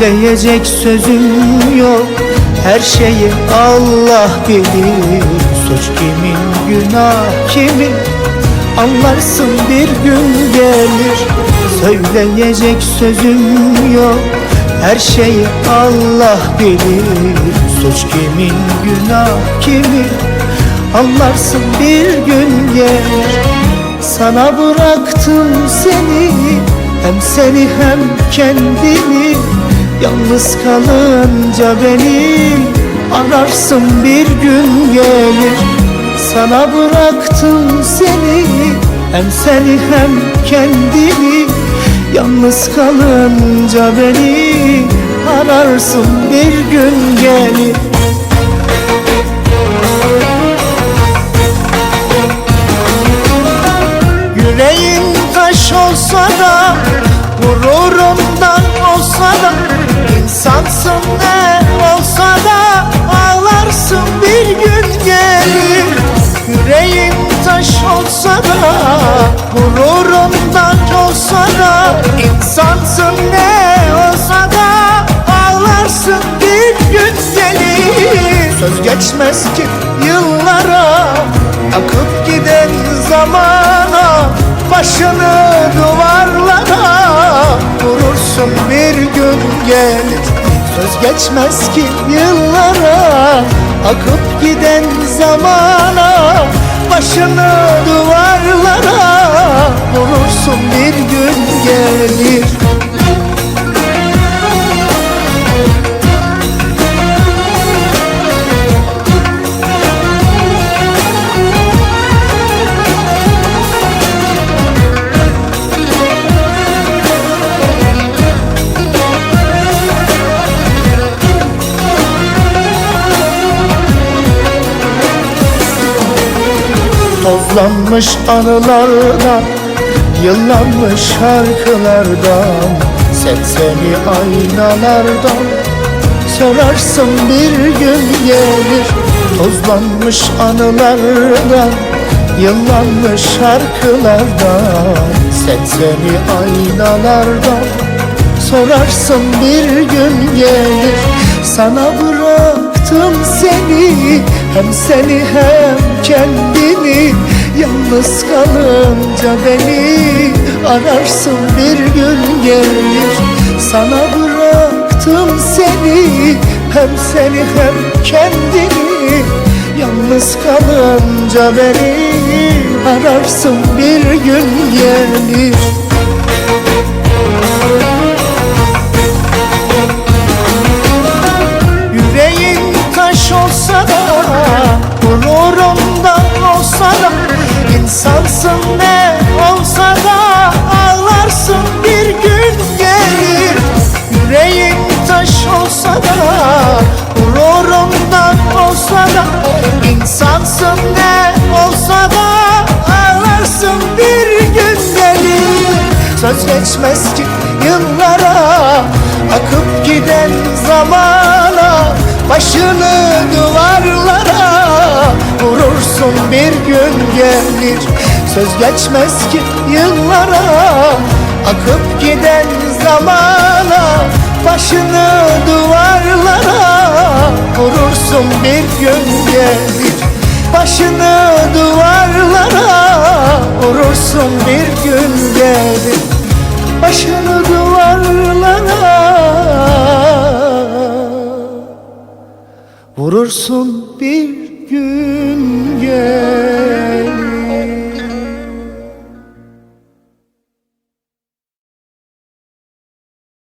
Söyleyecek sözüm yok. Her şeyi Allah bilir. Suç kimin günah kimin? Anlarsın bir gün gelir. Söyleyecek sözüm yok. Her şeyi Allah bilir. Suç kimin günah kimin? Anlarsın bir gün gelir. Sana bıraktım seni. Hem seni hem kendini Yalnız kalınca beni Ararsın bir gün gelir. Sana bıraktım seni Hem seni hem kendini Yalnız kalınca beni Ararsın bir gün gelir. Yüreğin taş olsa da Gururundan Gururundan olsa da insansın ne olsa da Ağlarsın bir gün gelir Söz geçmez ki yıllara Akıp giden zamana Başını duvarlara Vurursun bir gün gelir Söz geçmez ki yıllara Akıp giden zamana Başını duvarlara Vurursun bir gün Tozlanmış anılardan Yıllanmış şarkılardan. Sersemi aynalardan Sorarsın bir gün gelir. Tozlanmış anılardan Yıllanmış şarkılardan. Sersemi aynalardan Sorarsın bir gün gelir. Sana bıraktım seni Hem seni hem kendini Yalnız kalınca beni Ararsın bir gün gelir. Sana bıraktım seni Hem seni hem kendini. Yalnız kalınca beni Ararsın bir gün gelir insansın ne olsa da Ağlarsın bir gün gelir Yüreğin taş olsa da Gururundan olsa da. İnsansın ne olsa da Ağlarsın bir gün gelir Söz geçmez ki yıllara Akıp giden zamana Başını duvarlara gelir. Söz geçmez ki yıllara Akıp giden zamana Başını duvarlara Vurursun bir gün gelir. Başını duvarlara Vurursun bir gün gelir. Başını duvarlara Vurursun bir gün gelir